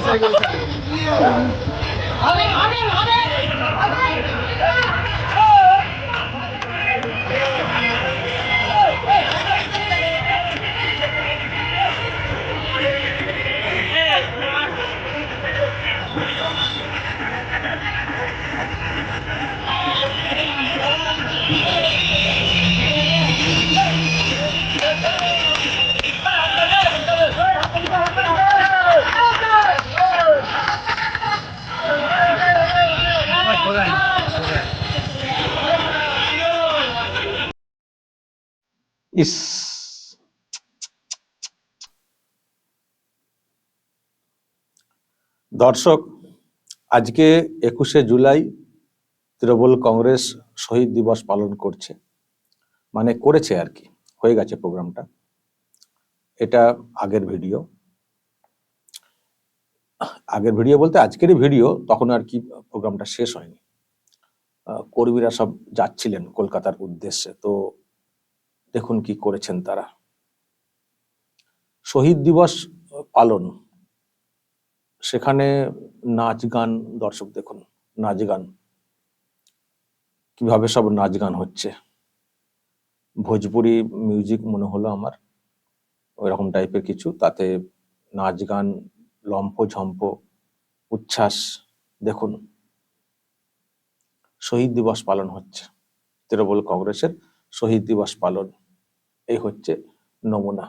ごめんなさい。ইস দর্শক, আজকে একুশে জুলাই তৃণমূল কংগ্রেস শহীদ দিবস পালন করছে। মানে করেছে আর কি, হয়ে গেছে প্রোগ্রামটা। এটা আগের ভিডিও। আগের ভিডিও বলতে আজকেরই ভিডিও, তখন আর কি প্রোগ্রামটা শেষ হয়নি। কর্মীরা সব যাচ্ছিলেন কলকাতার উদ্দেশ্যে। তো দেখুন কি করেছেন তারা। শহীদ দিবস পালন। সেখানে নাচ গান, দর্শক দেখুন, নাচ গান। কীভাবে সব নাচ গান হচ্ছে। ভোজপুরি মিউজিক মনে হলো আমার। ওই রকম টাইপের কিছু। তাতে নাচ গান, লম্ফ ঝম্প উচ্ছ্বাস, দেখুন। শহীদ দিবস পালন হচ্ছে। তৃণমূল কংগ্রেসের শহীদ দিবস পালন। এই হচ্ছে নমুনা।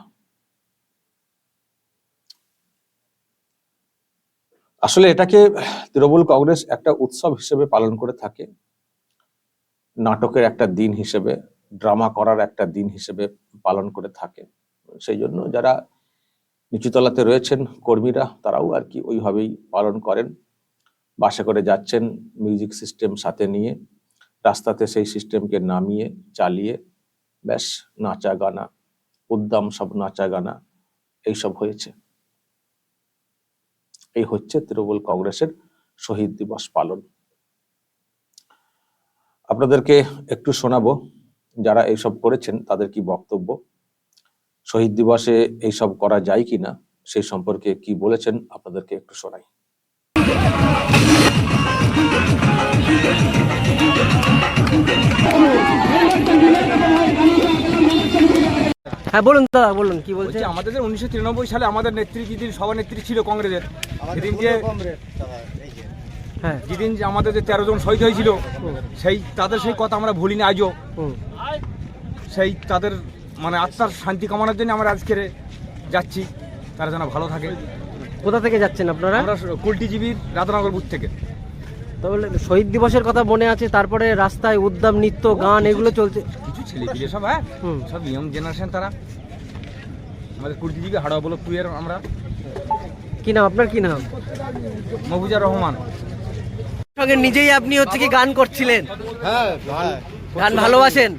আসলে এটাকে তৃণমূল কংগ্রেস একটা উৎসব হিসেবে পালন করে থাকে। নাটকের একটা দিন হিসেবে, ড্রামা করার একটা দিন হিসেবে পালন করে থাকে। সেই জন্য যারা নিচুতলাতে রয়েছেন কর্মীরা, তারাও আর কি ওইভাবেই পালন করেন। বাসে করে যাচ্ছেন, মিউজিক সিস্টেম সাথে নিয়ে। রাস্তাতে সেই সিস্টেমকে নামিয়ে, চালিয়ে, ব্যাস নাচা গানা উদ্দাম সব নাচা গানা এইসব হয়েছে। এই হচ্ছে তৃণমূল কংগ্রেসের শহীদ দিবস পালন। আপনাদেরকে একটু শোনাবো, যারা এইসব করেছেন তাদের কি বক্তব্য? শহীদ দিবসে এইসব করা যায় কিনা সেই সম্পর্কে কি বলেছেন? আপনাদেরকে একটু শোনাই। হ্যাঁ বলুন দাদা বলুন কি বলছে? আমাদের যে উনিশশো তিরানব্বই সালে আমাদের নেত্রী যেদিন সভানেত্রী ছিল কংগ্রেসের সেদিন যে হ্যাঁ। যেদিন যে আমাদের যে তেরো জন শহীদ হয়েছিল সেই তাদের সেই কথা আমরা ভুলিনি আজও। সেই তাদের মানে আত্মার শান্তি কামনার জন্য আমরা আজকের যাচ্ছি। তারা যেন ভালো থাকে। কোথা থেকে যাচ্ছেন আপনারা? আমরা কুলটিজীবীর রাধানগর বুথ থেকে। তাহলে শহীদ দিবসের কথা মনে আছে তারপরে রাস্তায় উদ্যম নৃত্য গান এগুলো চলছে। কিছু ছেলে পিলে সব হ্যাঁ? সব ইয়ং জেনারেশন তারা। আমাদের কুলটিজীবী হাড়া বলো টুয়ের আমরা। কি নাম আপনার? কি নাম? মফুজার রহমান। সঙ্গে নিজেই আপনি হচ্ছে কি গান করছিলেন? হ্যাঁ গান গান ভালোবাসেন?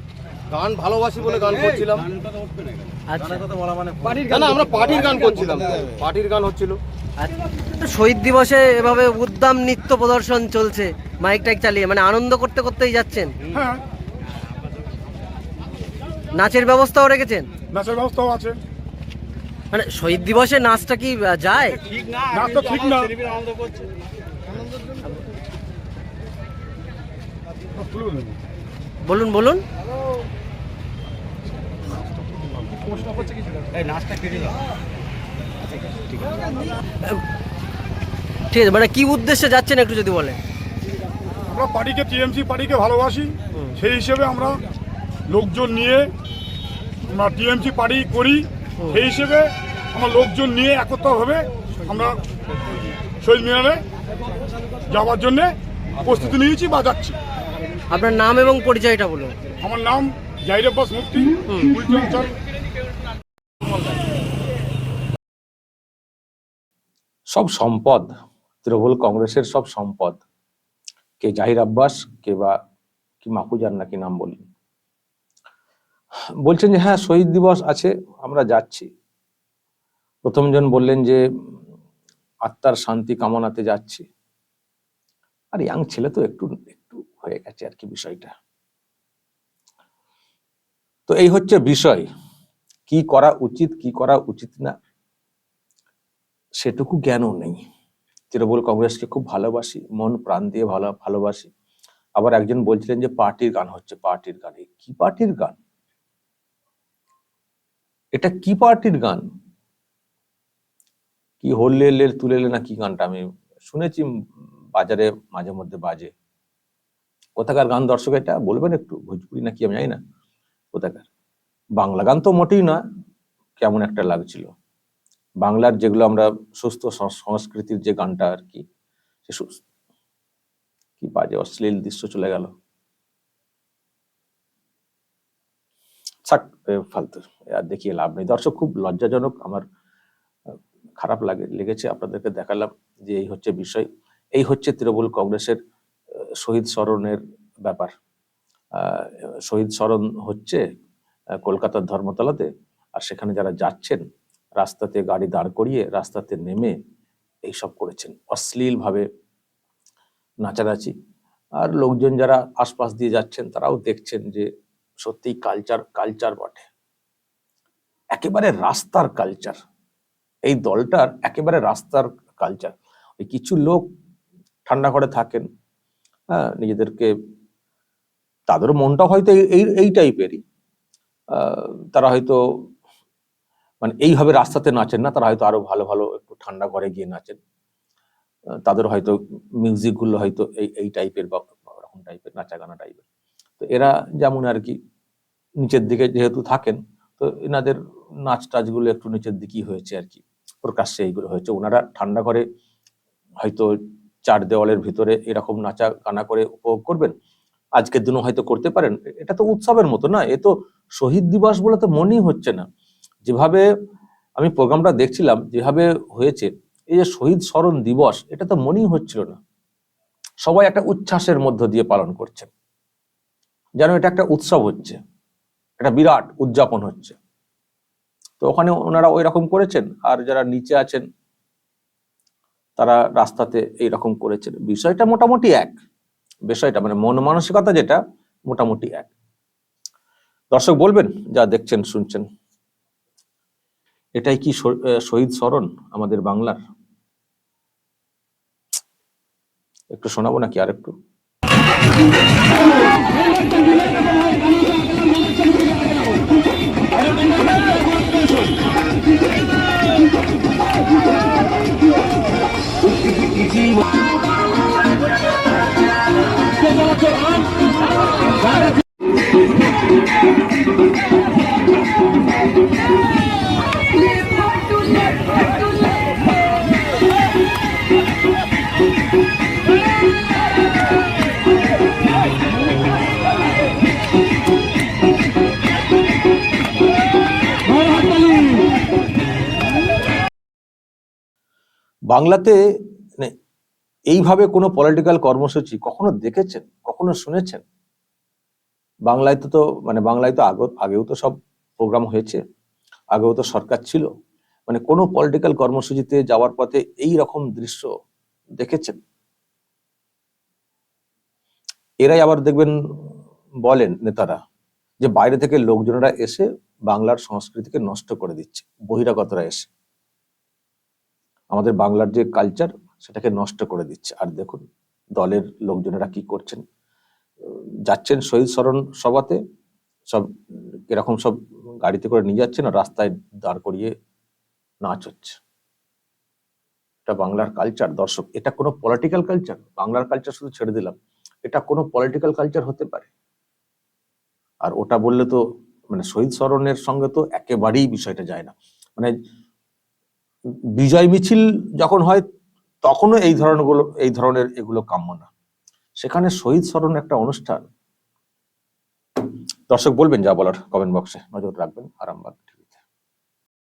গান ভালোবাসি বলে গান করছিলাম। আচ্ছা। না না আমরা পার্টির গান করছিলাম। পার্টির গান হচ্ছিল। আচ্ছা। তো শহীদ দিবসে এভাবে উদ্যম নৃত্য প্রদর্শন চলছে মাইক টাইক চালিয়ে মানে আনন্দ করতে করতেই যাচ্ছেন? হ্যাঁ। নাচের ব্যবস্থাও রেখেছেন? নাচের ব্যবস্থাও আছে। মানে শহীদ দিবসে নাচটা কি যায়? নাচ তো ঠিক না। বলুন বলুন। ঠিক আছে মানে কি উদ্দেশ্যে যাচ্ছেন একটু যদি বলেন? আমরা পার্টিকে টিএমসি পার্টিকে ভালোবাসি। সেই হিসেবে আমরা লোকজন নিয়ে আমরা টিএমসি পার্টি করি সেই হিসেবে আমরা লোকজন নিয়ে একত্রভাবে আমরা শহীদ মিনারে যাওয়ার জন্যে প্রস্তুতি নিয়েছি বা যাচ্ছি। আপনার নাম এবং পরিচয়টা বলুন। আমার নাম জাহির আব্বাস মুক্তি সব সম্পদ তৃণমূল কংগ্রেসের সব সম্পদ কে জাহির আব্বাস কে বা কি মাকুজার নাকি নাম বললেন বলছেন যে হ্যাঁ শহীদ দিবস আছে, আমরা যাচ্ছি। প্রথমজন বললেন যে, আত্মার শান্তি কামনাতে যাচ্ছি। আর ইয়াং ছেলে তো একটু একটু হয়ে গেছে আর কি বিষয়টা। তো এই হচ্ছে বিষয়, কি করা উচিত, কি করা উচিত না, সেটুকু জ্ঞানও নেই। তৃণমূল কংগ্রেসকে খুব ভালোবাসি, মন, প্রাণ দিয়ে ভালো, ভালোবাসি। আবার একজন বলছিলেন যে, পার্টির গান হচ্ছে পার্টির গান। কি পার্টির গান? এটা কি পার্টির গান? কি হল্লে লে তুলে লে না কি গানটা? আমি শুনেছি বাজারে মাঝে মধ্যে বাজে। কোথাকার গান দর্শক এটা বলবেন একটু? ভোজপুরি নাকি আমি জানি না। কোথাকার? বাংলা গান তো মোটেই না কেমন একটা লাগছিল। বাংলার যেগুলো আমরা সুস্থ সংস্কৃতির যে গানটা আর কি, সে কি বাজে, অশ্লীল দৃশ্য চলে গেল। থাক ফালতু। আর দেখিয়ে লাভ নেই। দর্শক, খুব লজ্জাজনক আমার খারাপ লাগে, লেগেছে আপনাদেরকে দেখালাম যে এই হচ্ছে বিষয়। এই হচ্ছে তৃণমূল কংগ্রেসের শহীদ স্মরণের ব্যাপার। শহীদ স্মরণ হচ্ছে কলকাতার ধর্মতলাতে, আর সেখানে যারা যাচ্ছেন, রাস্তাতে গাড়ি দাঁড় করিয়ে, রাস্তাতে নেমে এইসব করেছেন। অশ্লীলভাবে নাচানাচি। আর লোকজন যারা আশপাশ দিয়ে যাচ্ছেন, তারাও দেখছেন যে সত্যিই কালচার কালচার বটে। একেবারে রাস্তার কালচার এই দলটার একেবারে রাস্তার কালচার ওই কিছু লোক ঠান্ডা ঘরে থাকেন হ্যাঁ নিজেদেরকে, তাদেরও মনটা হয়তো এই- এই টাইপেরই। তারা হয়তো মানে এইভাবে রাস্তাতে নাচেন না, তারা হয়তো আরও ভালো ভালো একটু ঠান্ডা ঘরে গিয়ে নাচেন। তাদের হয়তো মিউজিকগুলো হয়তো এই এই টাইপের বা ওরকম টাইপের নাচা গানা টাইপের। তো এরা যেমন আর কি নিচের দিকে যেহেতু থাকেন, তো এনাদের নাচ টাচগুলো একটু নিচের দিকেই হয়েছে আর কি। প্রকাশ্যে এইগুলো হয়েছে। ওনারা ঠান্ডা করে হয়তো চার দেওয়ালের ভিতরে এরকম নাচা গানা করে উপভোগ করবেন। আজকের দিনও হয়তো করতে পারেন। এটা তো উৎসবের মতো না, এ তো শহীদ দিবস বলে তো মনেই হচ্ছে না। যেভাবে আমি প্রোগ্রামটা দেখছিলাম, যেভাবে হয়েছে, এই যে শহীদ স্মরণ দিবস, এটা তো মনেই হচ্ছিল না। সবাই একটা উচ্ছ্বাসের মধ্য দিয়ে পালন করছেন যেন এটা একটা উৎসব হচ্ছে। একটা বিরাট উদযাপন হচ্ছে। তো ওখানে ওনারা ওই রকম করেছেন, আর যারা নিচে আছেন, তারা রাস্তাতে এই রকম করেছেন। বিষয়টা মোটামুটি এক। বিষয়টা মানে মন মানসিকতা যেটা, মোটামুটি এক। দর্শক বলবেন, যা দেখছেন, শুনছেন। এটাই কি শহীদ স্মরণ আমাদের বাংলার? একটু শোনাবো নাকি আর একটু বাংলাতে মানে এইভাবে কোনো পলিটিক্যাল কর্মসূচি কখনো দেখেছেন? কখনো শুনেছেন? বাংলায় তো তো মানে বাংলায় তো আগে আগেও তো সব প্রোগ্রাম হয়েছে, আগেও তো সরকার ছিল। মানে কোনো পলিটিক্যাল কর্মসূচিতে যাওয়ার পথে এই রকম দৃশ্য দেখেছেন? এরাই আবার দেখবেন বলেন নেতারা যে বাইরে থেকে লোকজনেরা এসে বাংলার সংস্কৃতিকে নষ্ট করে দিচ্ছে, বহিরাগতরা এসে। আমাদের বাংলার যে কালচার সেটাকে নষ্ট করে দিচ্ছে। আর দেখুন, দলের লোকজনেরা কি করছেন? যাচ্ছেন শহীদ স্মরণ সভাতে, সব এরকম সব গাড়িতে করে নিয়ে যাচ্ছেন আর রাস্তায় দাঁড় করিয়ে নাচ হচ্ছে। এটা বাংলার কালচার দর্শক। এটা কোনো পলিটিক্যাল কালচার বাংলার কালচার শুধু ছেড়ে দিলাম। এটা কোনো পলিটিক্যাল কালচার হতে পারে? আর ওটা বললে তো মানে শহীদ স্মরণের সঙ্গে তো একেবারেই বিষয়টা যায় না। মানে বিজয় মিছিল যখন হয়, তখনও এই ধরনেরগুলো এই ধরনের এগুলো কাম্য না। সেখানে শহীদ স্মরণ একটা অনুষ্ঠান। দর্শক বলবেন যা বলার কমেন্ট বক্সে নজর রাখবেন, আরামবাগ।